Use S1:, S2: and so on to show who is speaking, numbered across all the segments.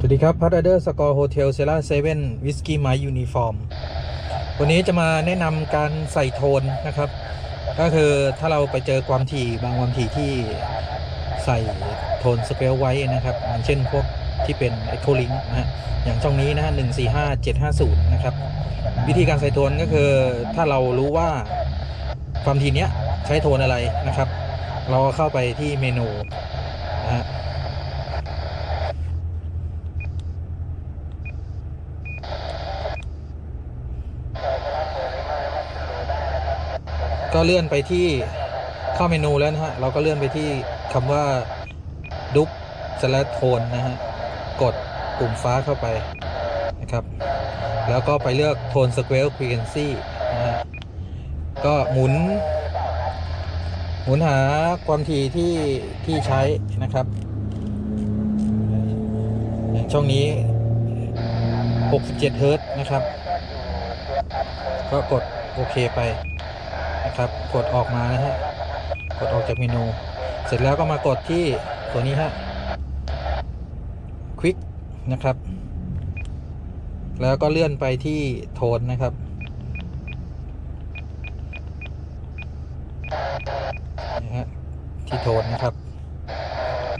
S1: สวัสดีครับพัทเดอร์สกอร์โฮเทลเซล่าเซเว่นวิสกี้ไมยูนิฟอร์มวันนี้จะมาแนะนำการใส่โทนนะครับ ก็คือถ้าเราไปเจอความถี่บางความถี่ที่ใส่โทนสเกลไว้นะครับอย่างเช่นพวกที่เป็น e c h o Link นะฮะอย่างช่องนี้นะฮะ145 750นะครับ วิธีการใส่โทนก็คือถ้าเรารู้ว่าความถี่เนี้ยใช้โทนอะไรนะครับ เราก็เข้าไปที่เมนูนะฮะ ก็เลื่อนไปที่เข้าเมนูแล้วนะฮะ เราก็เลื่อนไปที่คำว่าดุ๊กสลัดโทนนะฮะ กดปุ่มฟ้าเข้าไปนะครับ แล้วก็ไปเลือกโทน Square Frequency นะฮะ ก็หมุน หมุนหาความถี่ที่ที่ใช้นะครับ อย่างช่องนี้ 67 เฮิร์ตนะครับ ก็กดโอเคไป ครับ กดออกมานะฮะ กดออกจากเมนู เสร็จแล้วก็มากดที่ตัวนี้ฮะ Quick นะครับ แล้วก็เลื่อนไปที่โทนนะครับ นี่ฮะ ที่โทนนะครับ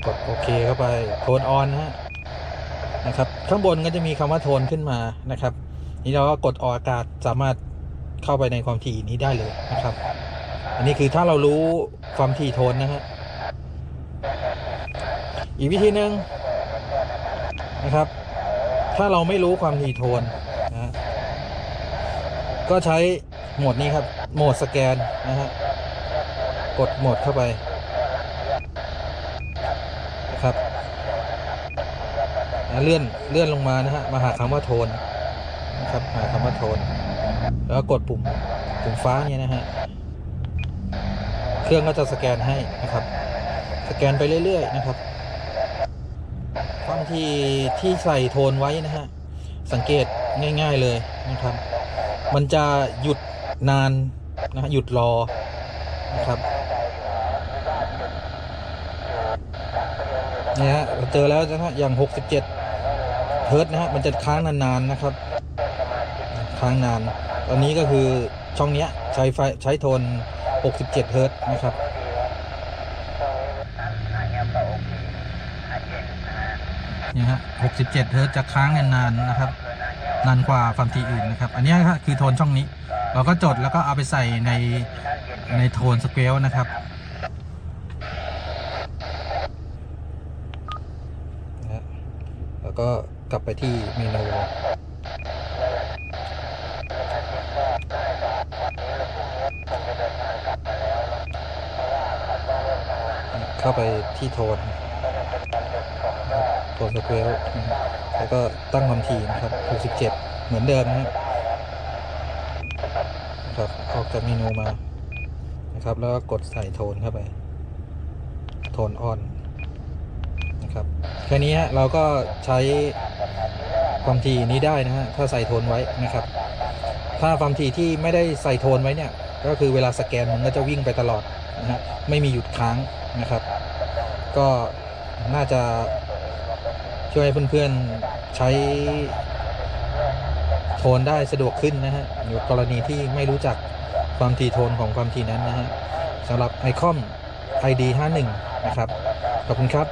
S1: กดโอเคเข้าไป โทนออนนะฮะ นะครับ ข้างบนก็จะมีคำว่าโทนขึ้นมานะครับ นี่เราก็กดออกอากาศสามารถ เข้าไปในความถี่นี้ได้เลยนะครับ อันนี้คือถ้าเรารู้ความถี่โทนนะฮะอีกวิธีหนึ่งนะครับ ถ้าเราไม่รู้ความถี่โทนนะก็ใช้โหมดนี้ครับ โหมดสแกนนะฮะกดโหมดเข้าไปนะครับนะเลื่อนเลื่อนลงมานะฮะมาหาคำว่าโทนนะครับหาคำว่าโทน แล้วกดปุ่มปุ่มฟ้าเนี่ยนะฮะ เครื่องก็จะสแกนให้นะครับ สแกนไปเรื่อย ๆ นะครับความที่ที่ใส่โทนไว้นะฮะ สังเกตง่าย ๆเลยนะครับ มันจะหยุดนานนะฮะหยุดรอนะครับเนี่ยฮะเราเจอแล้วนะฮะอย่าง 67เฮิร์ตนะฮะ มันจะค้างนานๆนะครับ ค้างนาน ตอนนี้ก็คือช่องเนี้ยใช้ไฟใช้โทน 67 เฮิร์ตนะครับ นี่ฮะ 67 เฮิร์ตจะค้างนานๆนะครับ นานกว่าความถี่อื่นนะครับ อันนี้คือโทนช่องนี้ เราก็จดแล้วก็เอาไปใส่ในในโทนสเกลนะครับแล้วก็กลับไปที่เมนู เข้าไปที่โทนโทนสเกลแล้วก็ตั้งความถี่นะครับ 67 เหมือนเดิมนะฮะนะครับออกจากเมนูมานะครับ แล้วก็กดใส่โทนเข้าไป โทนออนนะครับแค่นี้ฮะเราก็ใช้ความถี่นี้ได้นะฮะถ้าใส่โทนไว้นะครับ ถ้าความถี่ที่ไม่ได้ใส่โทนไว้เนี่ย ก็คือเวลาสแกนมันก็จะวิ่งไปตลอดนะฮะไม่มีหยุดค้างนะครับ ก็น่าจะช่วยให้เพื่อนๆใช้โทนได้สะดวกขึ้นนะฮะในกรณีที่ไม่รู้จักความถี่โทนของความถี่นั้นนะฮะสำหรับไอคอม ID 51 นะครับ ขอบคุณครับ